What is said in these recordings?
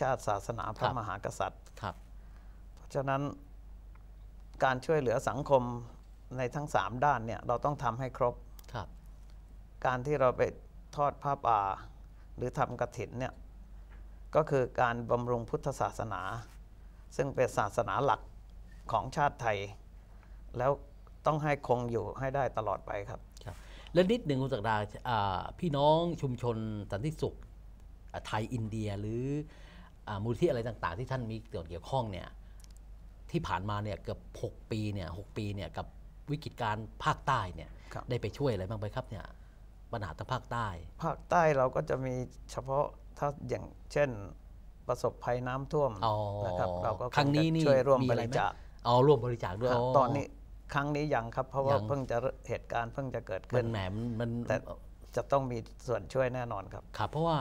ชาติศาสนาพครัระบมหากษัตริย์ครับ เพราะฉะนั้นการช่วยเหลือสังคมในทั้งสามด้านเนี่ยเราต้องทำให้ครบครับ การที่เราไปทอดผ้าป่า หรือทำกระถินเนี่ยก็คือการบำรุงพุทธศาสนา ซึ่งเป็นศาสนาหลักของชาติไทย แล้วต้องให้คงอยู่ให้ได้ตลอดไปครับครับ และนิดหนึ่งคุณศักดาอ่าพี่น้องชุมชนสันติสุขอ่าไทยอินเดียหรืออา มูลที่อะไรต่างๆ ที่ท่านมีส่วนเกี่ยวข้องเนี่ยที่ผ่านมาเนี่ยเกือบ 6 ปีเนี่ยหปีเนี่ยกับวิกฤตการณ์ภาคใต้เนี่ยครับได้ไปช่วยอะไรบ้างไหมครับเนี่ยปัญหาทางภาคใต้ ภาคใต้เราก็จะมีเฉพาะถ้าอย่างเช่นประสบภัยน้ำท่วมอ๋อนะครับเราก็ครั้งนี้นี่ช่วยร่วมมีบอะไรริไหมจาคอ๋อร่วมบริจาคด้วยครับตอนนี้ครั้งนี้ยังครับเพราะว่ายังเพิ่งจะเหตุการณ์เพิ่งจะเกิดมัขึ้นนแหมมันแต่จะต้องมีส่วนช่วยแน่นอนครับครับ เพราะว่า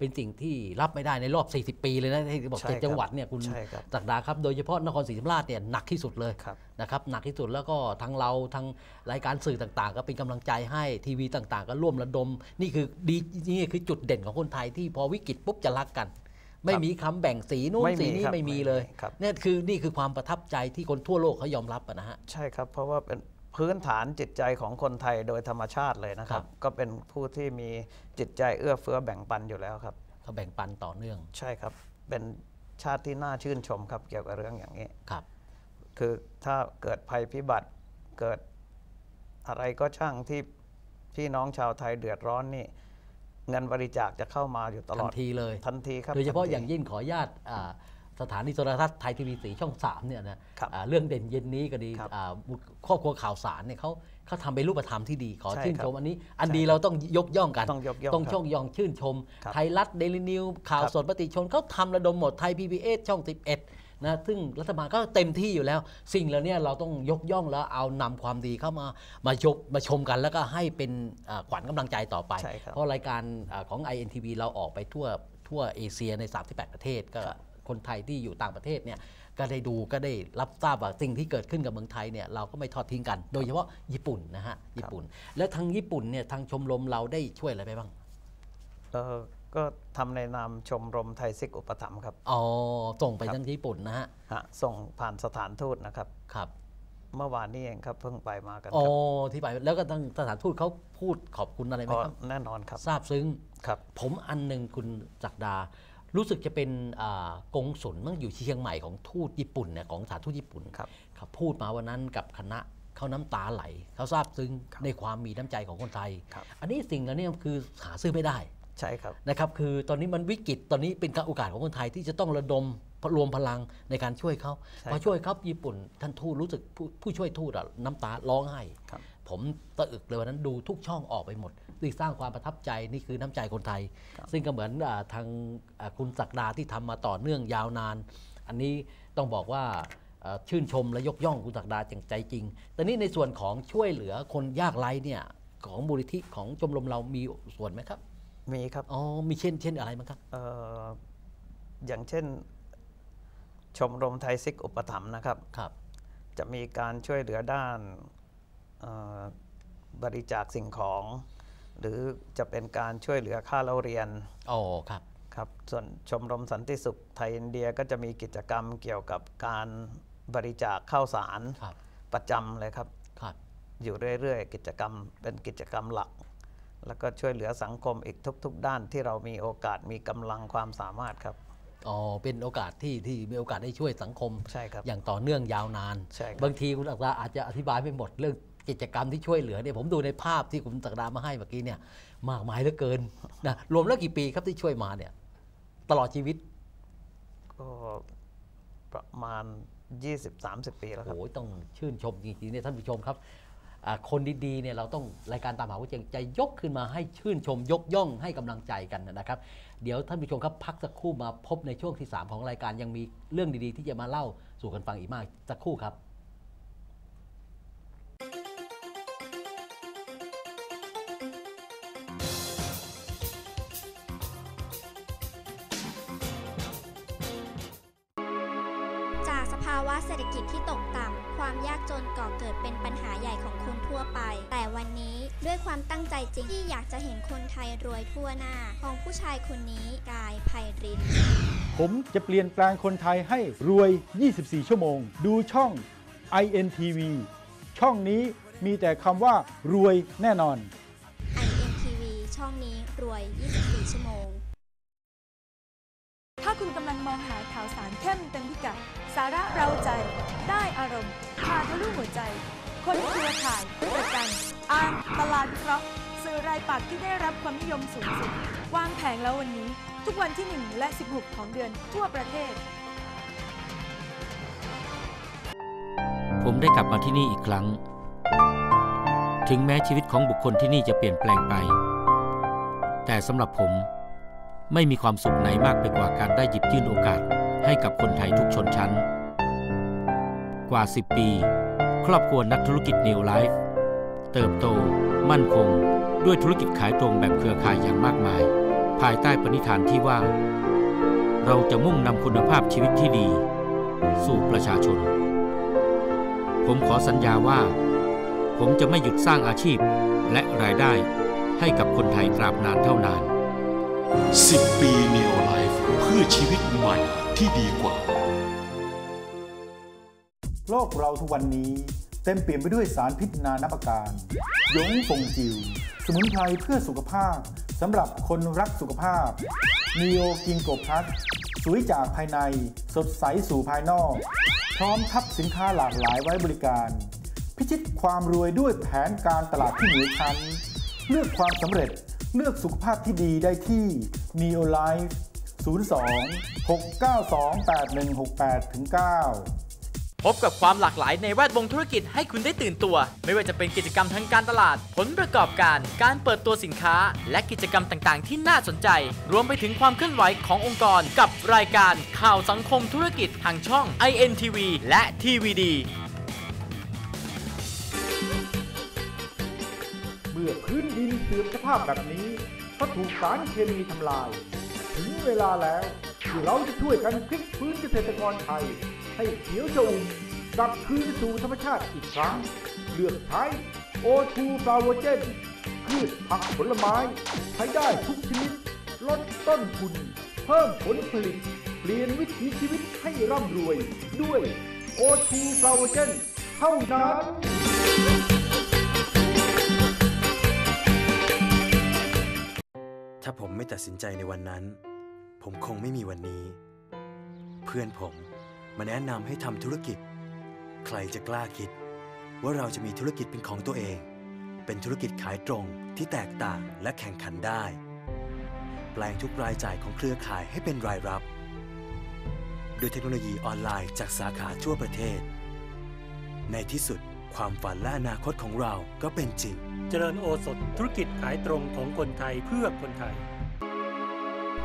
เป็นสิ่งที่รับไม่ได้ในรอบ 40 ปีเลยนะที่บอกใช่เจ็ดครับจังหวัดเนี่ยคุณใช่ครับศักดาครับโดยเฉพาะนครศรีธรรมราชเนี่ยหนักที่สุดเลยครับนะครับหนักที่สุดแล้วก็ทางเราทางรายการสื่อต่างๆ ก็เป็นกำลังใจให้ทีวีต่างๆ ก็ร่วมระดม นี่คือดีนี่คือจุดเด่นของคนไทยที่พอวิกฤตปุ๊บจะรักกัน ไม่มีคำแบ่งสีนู้นไม่มีสีนี้ครับไม่มีไม่มีเลยครับเนี่ยคือนี่คือความประทับใจที่คนทั่วโลกเขายอมรับอะนะฮะใช่ครับเพราะว่าเป็น พื้นฐานจิตใจของคนไทยโดยธรรมชาติเลยนะครัครับบก็เป็นผู้ที่มีจิตใจเอื้อเฟื้อแบ่งปันอยู่แล้วครับเขาแบ่งปันต่อเนื่อง ใช่ครับ เป็นชาติที่น่าชื่นชมครับเกี่ยวกับเรื่องอย่างนี้ครับ คือถ้าเกิดภัยพิบัติเกิดอะไรก็ช่างที่พี่น้องชาวไทยเดือดร้อนนี่เงินบริจาคจะเข้ามาอยู่ตลทัอดนทีเลยทันทีครับโดยเฉพาะทันทีอย่างยิ่งขออนุญาตอ่า สถานีโทรทัศน์ไทยทีวีสีช่อง 3 เนี่ยนะครับอ่าเรื่องเด่นเย็นนี้ก็ดีครับอ่าครอบครัวข่าวสารเนี่ยเขาเขาทำเป็นรูปธรรมที่ดีขอใช่ชื่นครับชมอันนี้ อันใช่ดีเราต้องยกย่องกัน ต้องยกย่องต้องครับช่องยองชื่นชมครับไทยรัฐเดลินิวข่าวครับสดปฏิชนเขาทำระดมหมดไทยพีบีเอช่อง 11 นะ ซึ่งรัฐบาลก็เต็มที่อยู่แล้ว สิ่งเหล่านี้เราต้องยกย่องแล้วเอานำความดีเข้ามามายกมาชมกันแล้วก็ให้เป็นอ่าขวัญกำลังใจต่อไปใช่ครับเพราะรายการอาของ INTV เราออกไปทั่วทั่วเอเชียใน 38 ประเทศก็ คนไทยที่อยู่ต่างประเทศเนี่ยก็ได้ดูก็ได้รับทราบว่าสิ่งที่เกิดขึ้นกับเมืองไทยเนี่ยเราก็ไม่ทอดทิ้งกัน โดยเฉพาะญี่ปุ่นนะฮะญี่ปุ่น และทางญี่ปุ่นเนี่ยทางชมรมเราได้ช่วยอะไรไปบ้างเออก็ทำในนามชมรมไทยซิกอุปถัมภ์ครับอ๋อส่งไปทางญี่ปุ่นนะฮะฮะส่งผ่านสถานทูตนะครับครับ เมื่อวานนี้เองครับเพิ่งไปมากันอ๋อครับที่ไปแล้วก็ทางสถานทูตเขาพูดขอบคุณอะไรไหมก็ครับแน่นอนครับทราบซึ้งครับ ผมอันหนึ่งคุณจักดา รู้สึกจะเป็นอ่ากงสุลมั่งอยู่ที่เชียงใหม่ของทูตญี่ปุ่นเนี่ยของสถานทูตญี่ปุ่นครับเขาพูดมาวันนั้นกับคณะเขาน้ำตาไหลเขาทราบซึ้งในความมีน้ำใจของคนไทยครับอันนี้สิ่งเหล่านี้คือหาซื้อไม่ได้ใช่ครับนะครับคือตอนนี้มันวิกฤตตอนนี้เป็นโอกาสของคนไทยที่จะต้องระดมรวมพลังในการช่วยเขาใช่พอช่วยครับญี่ปุ่นท่านทูตรู้สึกผู้ผู้ช่วยทูตอะน้ำตาร้องไห้ครับ ผมตะอึกเลยวันนั้นดูทุกช่องออกไปหมดนี่สร้างความประทับใจนี่คือน้ำใจคนไทย ซึ่งก็เหมือนอาทางอ่าคุณศักดาที่ทำมาต่อเนื่องยาวนาน อันนี้ต้องบอกว่าอ่าชื่นชมและยกย่องคุณศักดาจังใจจริง แต่นี่ในส่วนของช่วยเหลือคนยากไร้เนี่ยของมูลนิธิของชมรมเรามีส่วนไหมครับ มีครับ อ๋อ มีเช่น เช่นอะไรบ้างครับเอ่ออย่างเช่น ชมรมไทยซิกอุปถัมภ์นะครับครับ จะมีการช่วยเหลือด้านเอ่อ บริจาคสิ่งของ หรือจะเป็นการช่วยเหลือค่าเล่าเรียนอ๋อครับครับส่วนชมรมสันติสุขไทยอินเดียก็จะมีกิจกรรมเกี่ยวกับการบริจาคข้าวสารครับประจำเลยครับครับ อยู่เรื่อยๆ กิจกรรมเป็นกิจกรรมหลัก แล้วก็ช่วยเหลือสังคมอีกทุก ๆ ด้านที่เรามีโอกาสมีกำลังความสามารถครับอ๋อเป็นโอกาสที่ที่มีโอกาสได้ช่วยสังคมใช่ครับอย่างต่อเนื่องยาวนานใช่ครับบางทีคุณอักดาอาจจะอธิบายไม่หมดเรื่อง กิจกรรมที่ช่วยเหลือเนี่ยผมดูในภาพที่คุณอักดามาให้เมื่อกี้เนี่ยมากมายเหลือเกินนะรวมแล้วกี่ปีครับที่ช่วยมาเนี่ยตลอดชีวิต ก็ประมาณ 20-30 ปีแล้วครับโอ้ยต้องชื่นชมจริงๆเนี่ยท่านผู้ชมครับอ่าคนดีๆเนี่ยเราต้องรายการตามหาวิจัยจะยกขึ้นมาให้ชื่นชมยกย่องให้กำลังใจกันนะครับ เดี๋ยวท่านผู้ชมครับพักสักครู่มาพบในช่วงที่ 3 ของรายการยังมีเรื่องดีๆ ที่จะมาเล่าสู่กันฟังอีกมากสักครู่ครับ วันนี้ ด้วยความตั้งใจจริงที่อยากจะเห็นคนไทยรวยทั่วหน้า ของผู้ชายคนนี้กายไพริน ผมจะเปลี่ยนแปลงคนไทยให้รวย 24 ชั่วโมง ดูช่อง INTV ช่องนี้มีแต่คำว่ารวยแน่นอน INTV ช่องนี้รวย 24 ชั่วโมง ถ้าคุณกำลังมองหาข่าวสารเข้มเต็มพิกัด สาระเราใจ ได้อารมณ์พาทะลุหัวใจ คนเครือข่ายประกัน อ่าตลาดวิเคราะห์สื่อรายปักษ์ที่ได้รับความนิยมสูงสุด วางแผงแล้ววันนี้ ทุกวันที่ 1 และ 16 ของเดือนทั่วประเทศ ผมได้กลับมาที่นี่อีกครั้ง ถึงแม้ชีวิตของบุคคลที่นี่จะเปลี่ยนแปลงไป แต่สำหรับผมไม่มีความสุขไหนมากไปกว่าการได้หยิบยื่นโอกาสให้กับคนไทยทุกชนชั้น กว่า 10 ปี ครอบครัวนักธุรกิจ New Life เติบโต มั่นคง ด้วยธุรกิจขายตรงแบบเครือข่ายอย่างมากมาย ภายใต้ปณิธานที่ว่า เราจะมุ่งนำคุณภาพชีวิตที่ดี สู่ประชาชน ผมขอสัญญาว่า ผมจะไม่หยุดสร้างอาชีพและรายได้ให้กับคนไทยตราบนานเท่านาน 10 ปี Neo Life เพื่อชีวิตใหม่ที่ดีกว่า โลกเราทุกวันนี้ เต็มเปลี่ยนไปด้วยสารพิษนานาประการยงฟงจิว สมุนไพรเพื่อสุขภาพสำหรับคนรักสุขภาพนีโอกิงโกพลัสสวยจากภายในสดใสสู่ภายนอก พร้อมทับสินค้าหลากหลายไว้บริการ พิชิตความรวยด้วยแผนการตลาดที่เหนือชั้น เลือกความสำเร็จเลือกสุขภาพที่ดีได้ที่ Neo Life 02 692 8168 9 พบกับความหลากหลายในแวดวงธุรกิจให้คุณได้ตื่นตัว ไม่ว่าจะเป็นกิจกรรมทางการตลาด ผลประกอบการ การเปิดตัวสินค้า และกิจกรรมต่างๆ ที่น่าสนใจ รวมไปถึงความเคลื่อนไหวขององค์กร กับรายการข่าวสังคมธุรกิจทางช่อง INTV และ TVD เมื่อพื้นดินเสื่อมสภาพแบบนี้เพราะถูกสารเคมีทำลาย ถึงเวลาแล้วที่เราจะช่วยกันพลิกฟื้นเกษตรกรไทย ให้เขียวชอุ่มกลับคืนสู่ธรรมชาติอีกครั้ง เลือกใช้โอทูฟลาวเจนพืชผักผลไม้ใช้ได้ทุกชนิด ลดต้นทุน เพิ่มผลผลิต เปลี่ยนวิถีชีวิตให้ร่ำรวย ด้วยโอทูฟลาวเจนเท่านั้นถ้าผมไม่ตัดสินใจในวันนั้น ผมคงไม่มีวันนี้ เพื่อนผม มาแนะนำให้ทำธุรกิจ ใครจะกล้าคิด ว่าเราจะมีธุรกิจเป็นของตัวเอง เป็นธุรกิจขายตรงที่แตกต่างและแข่งขันได้ แปลงทุกรายจ่ายของเครือข่ายให้เป็นรายรับด้วยเทคโนโลยีออนไลน์จากสาขาทั่วประเทศ ในที่สุดความฝันและอนาคตของเราก็เป็นจริง เจริญโอสถธุรกิจขายตรงของคนไทยเพื่อคนไทย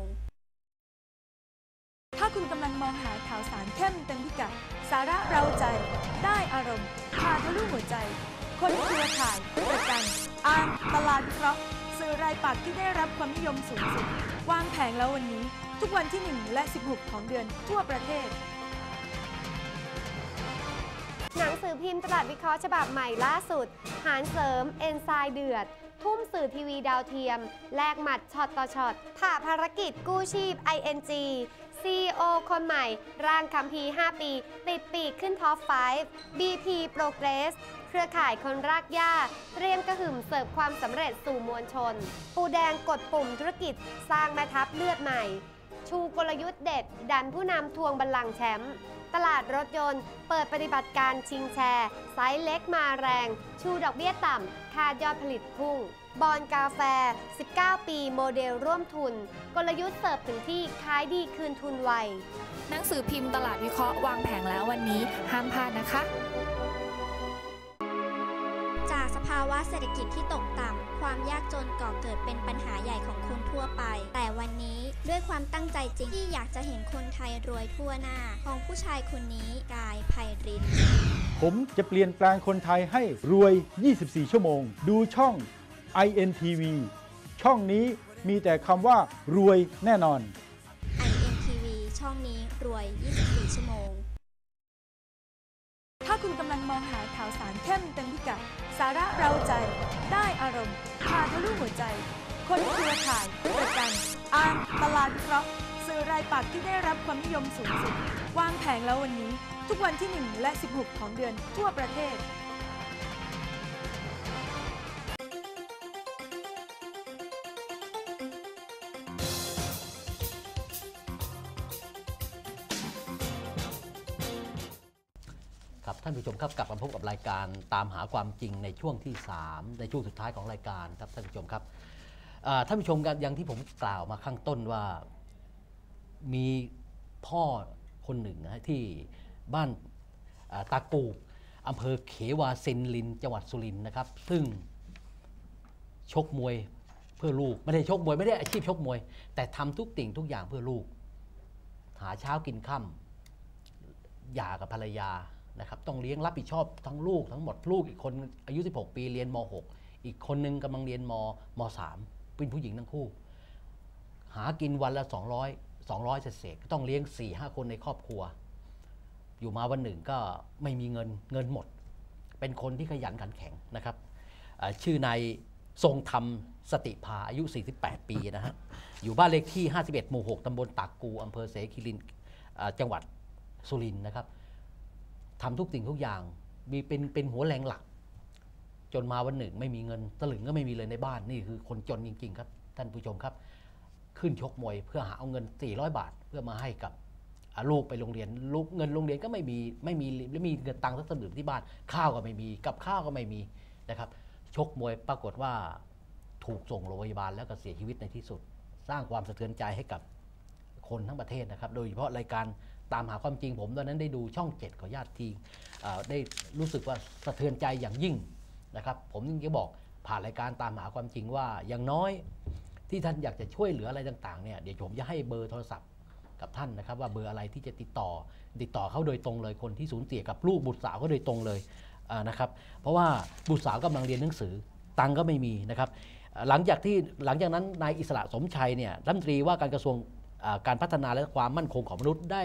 ถ้า คุณกำลังมองหาข่าวสารเข้มเต็มพิกัด สาระเราใจ ได้อารมณ์พาทะลุหัวใจ คนเครือข่ายประกันอ่านตลาดวิเคราะห์สื่อรายปักที่ได้รับความนิยมสูงสุด วางแผงแล้ววันนี้ ทุกวันที่ 1 และ 16 ของเดือนทั่วประเทศ หนังสือพิมพ์ตลาดวิเคราะห์ฉบับใหม่ล่าสุด หารเสริม เอนไซม์เดือด ทุ่มสื่อทีวีดาวเทียม แลกหมัดช็อตต่อช็อตผ่าภารกิจกู้ชีพ ING CEO คนใหม่ ร่างคัมภีร์ 5 ปี ติดปีกขึ้นท็อป 5 BP Progress เครือข่ายคนรากหญ้า เตรียมกระหึ่มเสิร์ฟความสำเร็จสู่มวลชน ปูแดงกดปุ่มธุรกิจสร้างแม่ทัพเลือดใหม่ ชูกลยุทธ์เด็ด ดันผู้นำทวงบัลลังก์แชมป์ตลาดรถยนต์ เปิดปฏิบัติการชิงแชร์ ไซส์เล็กมาแรง ชูดอกเบี้ยต่ำคาดยอดผลิตพุ่ง บอลกาแฟ 19 ปีโมเดลร่วมทุน กลยุทธ์เสิร์ฟถึงที่ขายดีคืนทุนไว หนังสือพิมพ์ตลาดวิเคราะห์วางแผงแล้ววันนี้ห้ามพลาดนะคะ จากสภาวะเศรษฐกิจที่ตกต่ำ ความยากจนก่อเกิดเป็นปัญหาใหญ่ของคนทั่วไป แต่วันนี้ด้วยความตั้งใจจริงที่อยากจะเห็นคนไทยรวยทั่วหน้า ของผู้ชายคนนี้กายไพรินผมจะเปลี่ยนแปลงคนไทยให้รวย 24 ชั่วโมง ดูช่อง INTV ช่องนี้มีแต่คำว่ารวยแน่นอน INTV ช่องนี้รวย 24 ชั่วโมง ถ้าคุณกำลังมองหาข่าวสารเข้มเต็มพิกัด สาระเราใจ ได้อารมณ์พาทะลุหัวใจ คนเครือข่ายประกันอ่านตลาดเคราะห์สื่อรายปักที่ได้รับความนิยมสูงสุด วางแผงแล้ววันนี้ ทุกวันที่ 1 และ 16 ของเดือนทั่วประเทศ ครับกลับมาพบกับรายการตามหาความจริงในช่วงที่ 3 ในช่วงสุดท้ายของรายการครับท่านผู้ชมครับท่านผู้ชมครับอย่างที่ผมกล่าวมาข้างต้นว่ามีพ่อคนหนึ่งนะที่บ้านาตากูบอำเภอเขวาเซนลิน จังหวัดสุรินทร์นะครับ ซึ่งชกมวยเพื่อลูกไม่ได้ชกมวยไม่ได้อาชีพชกมวย แต่ทำทุกสิ่งทุกอย่างเพื่อลูก หาเช้ากินค่ำหย่ากับภรรยา นะครับต้องเลี้ยงรับผิดชอบทั้งลูกทั้งหมดลูกอีกคนอายุ 16 ปีเรียนม .6 อีกคนนึงกำลังเรียนมม .3 เป็นผู้หญิงทั้งคู่ หากินวันละ 200 200เศษต้องเลี้ยง 4 5 คนในครอบครัว อยู่มาวันหนึ่งก็ไม่มีเงินเงินหมด เป็นคนที่ขยันขันแข็งนะครับชื่อนายทรงธรรมสติภาอายุ 48 ปีนะฮะอยู่บ้านเลขที่ 51 หมู่ 6ตำบลตากกูอำเภอเสขิลินจังหวัดสุรินทร์นะครับ ทำทุกสิ่งทุกอย่างมีเป็นเป็นหัวแรงหลัก จนมาวันหนึ่งไม่มีเงินตลึงก็ไม่มีเลยในบ้านนี่คือคนจนจริง ๆ ครับ ท่านผู้ชมครับ ขึ้นชกมวยเพื่อหาเอาเงิน 400 บาท เพื่อมาให้กับลูกไปโรงเรียนลูกเงินโรงเรียนก็ไม่มีไม่มีไม่มีเงินตังค์สักสลึงที่บ้าน ข้าวก็ไม่มีกับข้าวก็ไม่มีนะครับ ชกมวยปรากฏว่าถูกส่งโรงพยาบาลแล้วก็เสียชีวิตในที่สุด สร้างความสะเทือนใจให้กับคนทั้งประเทศนะครับ โดยเฉพาะรายการ ตามหาความจริงผมตอนนั้นได้ดูช่องเจ็ดขอญาติทีได้รู้สึกว่าสะเทือนใจอย่างยิ่งนะครับ ผมจึงจะบอกผ่านรายการตามหาความจริงว่าอย่างน้อยที่ท่านอยากจะช่วยเหลืออะไรต่างๆเนี่ยเดี๋ยวผมจะให้เบอร์โทรศัพท์กับท่านนะครับ ว่าเบอร์อะไรที่จะติดต่อ ติดต่อเขาโดยตรงเลยคนที่สูญเสียกับลูกบุตรสาวก็โดยตรงเลยนะครับ เพราะว่าบุตรสาวกำลังเรียนหนังสือตังก็ไม่มีนะครับ หลังจากที่หลังจากนั้นนายอิสระสมชัยเนี่ยรัฐมนตรีว่าการกระทรวงการพัฒนาและความมั่นคงของมนุษย์ได้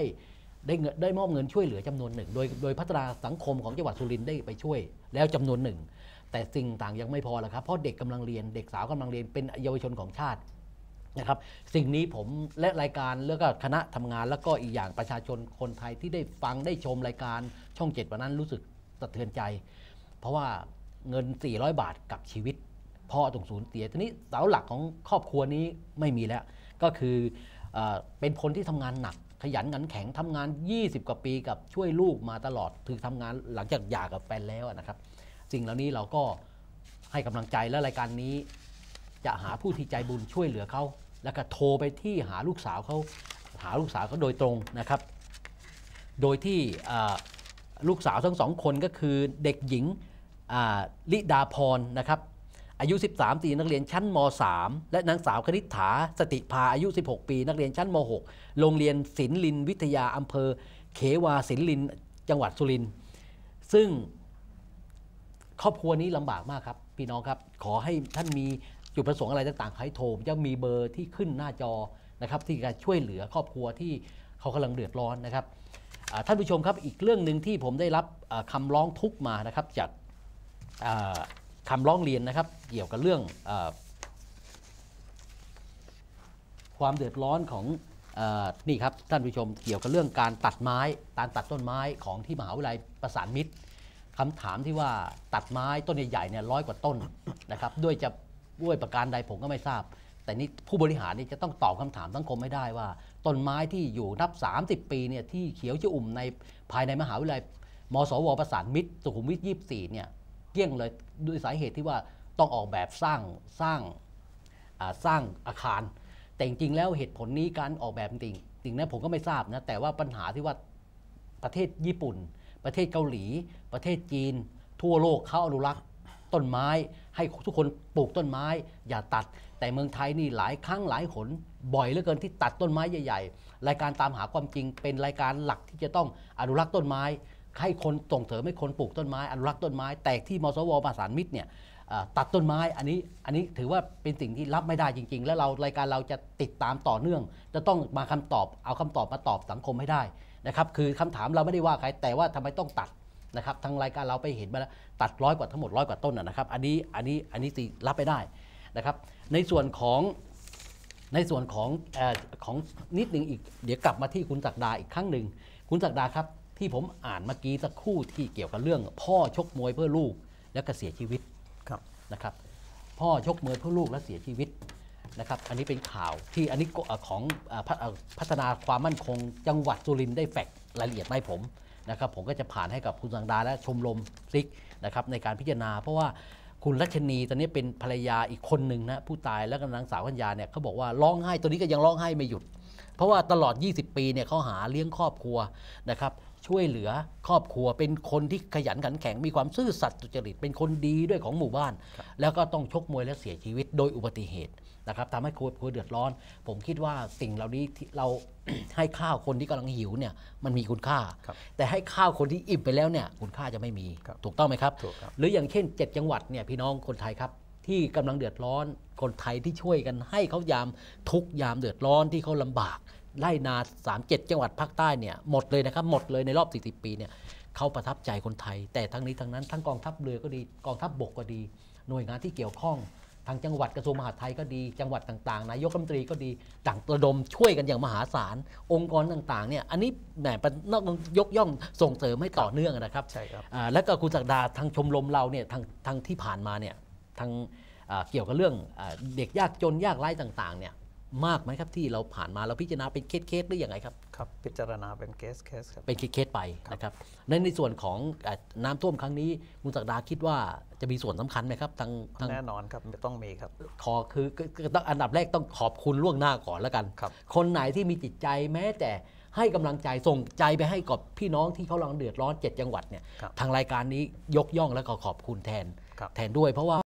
ได้เงินได้มอบเงินช่วยเหลือจำนวนหนึ่ง โดยโดยพัฒนาสังคมของจังหวัดสุรินทร์ได้ไปช่วย แล้วจำนวนหนึ่ง แต่สิ่งต่างยังไม่พอล้วครับ เพราะเด็กกำลังเรียนเด็กสาวกำลังเรียนเป็นเยาวชนของชาตินะครับสิ่งนี้ผมและรายการแล้วก็คณะทำงาน แล้วก็อีกอย่างประชาชนคนไทยที่ได้ฟังได้ชมรายการช่องเจ็ดวันนั้นรู้สึกสะเทือนใจ เพราะว่าเงิน 400 บาทกับชีวิตพ่อต้องสูญเสียทีนี้เสาหลักของครอบครัวนี้ไม่มีแล้ว ก็คือเอเป็นคนที่ทำงานหนัก ขยันขันแข็งทำงาน 20 กว่าปีกับช่วยลูกมาตลอดคือทำงานหลังจากหย่ากับแฟนแล้วนะครับสิ่งเหล่านี้เราก็ให้กำลังใจและรายการนี้ จะหาผู้ที่ใจบุญช่วยเหลือเขาแล้วก็โทรไปที่หาลูกสาวเขาหาลูกสาวเขาโดยตรงนะครับ โดยที่ลูกสาวทั้งสองคนก็คือเด็กหญิงลิดาพรนะครับ อายุ 13 ปีนักเรียนชั้นม .3 และนางสาวคณิษฐาสติภาอายุ 16 ปี นักเรียนชั้นม .6 โรงเรียนศิลลินวิทยาอำเภอ เขวาศิลลินจังหวัดสุรินทร์ซึ่งครอบครัวนี้ลำบากมากครับ พี่น้องครับ ขอให้ท่านมีจุดประสงค์อะไรต่างๆให้โทรจะมีเบอร์ที่ขึ้นหน้าจอนะครับ ที่จะช่วยเหลือครอบครัวที่เขากำลังเดือดร้อนนะครับท่านผู้ชมครับอีกเรื่องหนึ่งที่ผมได้รับอ่าคำร้องทุกมานะครับจากอ คำร้องเรียนนะครับ เกี่ยวกับเรื่องอความเดือดร้อนของอนี่ครับท่านผู้ชมเกี่ยวกับเรื่องการตัดไม้การตัดต้นไม้ของที่มหาวิทยาลัยประสานมิตรคำถามที่ว่าตัดไม้ต้นใหญ่ๆเนี่ยร้อยกว่าต้นนะครับด้วยจะด้วยประการใดผมก็ไม่ทราบ แต่นี่ผู้บริหารนี่จะต้องตอบคำถามสังคมไม่ได้ว่า ต้นไม้ที่อยู่นับ 30 ปีเนี่ยที่เขียวชอุ่มในภายในมหาวิทยาลัยมสวประสานมิตรสุขุมวิท 24 เนี่ย เกลี้ยงเลยด้วยสาเหตุที่ว่าต้องออกแบบสร้างสร้างสร้างอาคาร แต่จริงๆแล้วเหตุผลนี้การออกแบบจริงจริงนะผมก็ไม่ทราบนะแต่ว่าปัญหาที่ว่าประเทศญี่ปุ่น ประเทศเกาหลี ประเทศจีน ทั่วโลกเขาอนุรักษ์ต้นไม้ ให้ทุกคนปลูกต้นไม้ อย่าตัด แต่เมืองไทยนี่หลายครั้งหลายหนบ่อยเหลือเกินที่ตัดต้นไม้ใหญ่ ๆ รายการตามหาความจริงเป็นรายการหลักที่จะต้องอนุรักษ์ต้นไม้ ให้คนส่งเสริมให้คนปลูกต้นไม้อนุรักษ์ต้นไม้ แต่ที่มสวประสานมิตรเนี่ยตัดต้นไม้อันนี้อันนี้ถือว่าเป็นสิ่งที่รับไม่ได้จริง ๆ แล้วเรารายการเราจะติดตามต่อเนื่อง จะต้องมาคำตอบเอาคำตอบมาตอบสังคมให้ได้นะครับคือคำถามเราไม่ได้ว่าใครแต่ว่าทำไมต้องตัดนะครับทางรายการเราไปเห็นมาแล้วตัดร้อยกว่าทั้งหมดร้อยกว่าต้นนะครับอันนี้อันนี้อันนี้สิรับไม่ได้นะครับในส่วนของในส่วนของอของนิดหนึ่งอีก เดี๋ยวกลับมาที่คุณศักดาอีกครั้งหนึ่งคุณศักดาครับ ที่ผมอ่านเมื่อกี้สักครู่ที่เกี่ยวกับเรื่อง พ่อชกมวยเพื่อลูกแล้วก็เสียชีวิตครับนะครับ พ่อชกมวยเพื่อลูกและเสียชีวิตนะครับ อันนี้เป็นข่าวที่อันนี้ก็เอ่อของเอ่อพัฒเอ่อพัฒนาความมั่นคง จังหวัดสุรินทร์ได้แฟกต์รายละเอียดมาให้ผมนะครับ ผมก็จะผ่านให้กับคุณสังดาและชมรมซิกนะครับในการพิจารณา เพราะว่าคุณรัชนีตอนนี้เป็นภรรยาอีกคนหนึ่งนะผู้ตายแล้วก็นางสาวพัญญาเนี่ยเขาบอกว่าร้องไห้ตัวนี้ก็ยังร้องไห้ไม่หยุด เพราะว่าตลอด 20 ปีเนี่ยเขาหาเลี้ยงครอบครัวนะครับ ช่วยเหลือครอบครัวเป็นคนที่ขยันขันแข็งมีความซื่อสัตย์สุจริตเป็นคนดีด้วยของหมู่บ้าน แล้วก็ต้องชกมวยและเสียชีวิตโดยอุบัติเหตุนะครับทำให้ครอบครัวเดือดร้อน ผมคิดว่าสิ่งเหล่านี้ที่เราให้ข้าวคนที่กำลังหิวเนี่ยมันมีคุณค่า แต่ให้ข้าวคนที่อิ่มไปแล้วเนี่ยคุณค่าจะไม่มีถูกต้องไหมครับถูกครับหรืออย่างเช่น 7 จังหวัดเนี่ยพี่น้องคนไทยครับที่กำลังเดือดร้อนคนไทยที่ช่วยกันให้เขายามทุกข์ยามเดือดร้อนที่เขาลำบาก ไล่นา 37 จังหวัดภาคใต้เนี่ยหมดเลยนะครับหมดเลยในรอบ 40 ปีเนี่ยเขาประทับใจคนไทย แต่ทั้งนี้ทั้งนั้นทั้งกองทัพเรือก็ดีกองทัพบกก็ดี หน่วยงานที่เกี่ยวข้องทางจังหวัดกระทรวงมหาดไทยก็ดี จังหวัดต่างๆ นายกรัฐมนตรีก็ดีต่างระดมช่วยกันอย่างมหาศาล องค์กรต่างๆเนี่ยอันนี้แหมเป็นนอกยกย่องส่งเสริมให้ต่อเนื่องนะครับใช่ครับอ่าแล้วก็คุณศักดาทางชมรมเราเนี่ยทางทางที่ผ่านมาเนี่ยทางอ่าเกี่ยวกับเรื่องอาเด็กยากจนยากไร้ต่างๆเนี่ย มากไหมครับที่เราผ่านมาเราพิจารณาเป็นเคสๆหรือยังไงครับครับพิจารณาเป็นเคสเคสครับ เป็นเคสๆไปนะครับในในส่วนของอ่าน้ำท่วมครั้งนี้คุณศักดาคิดว่าจะมีส่วนสำคัญไหมครับทางทางแน่นอนครับต้องมีครับขอคือคือคือต้องอันดับแรกต้องขอบคุณล่วงหน้าก่อนแล้วกันครับคนไหนที่มีจิตใจแม้แต่ให้กำลังใจส่งใจไปให้กับพี่น้องที่เขากำลังเดือดร้อน7จังหวัดเนี่ยครับทางรายการนี้ยกย่องและก็ขอบคุณแทนครับแทนด้วยเพราะว่า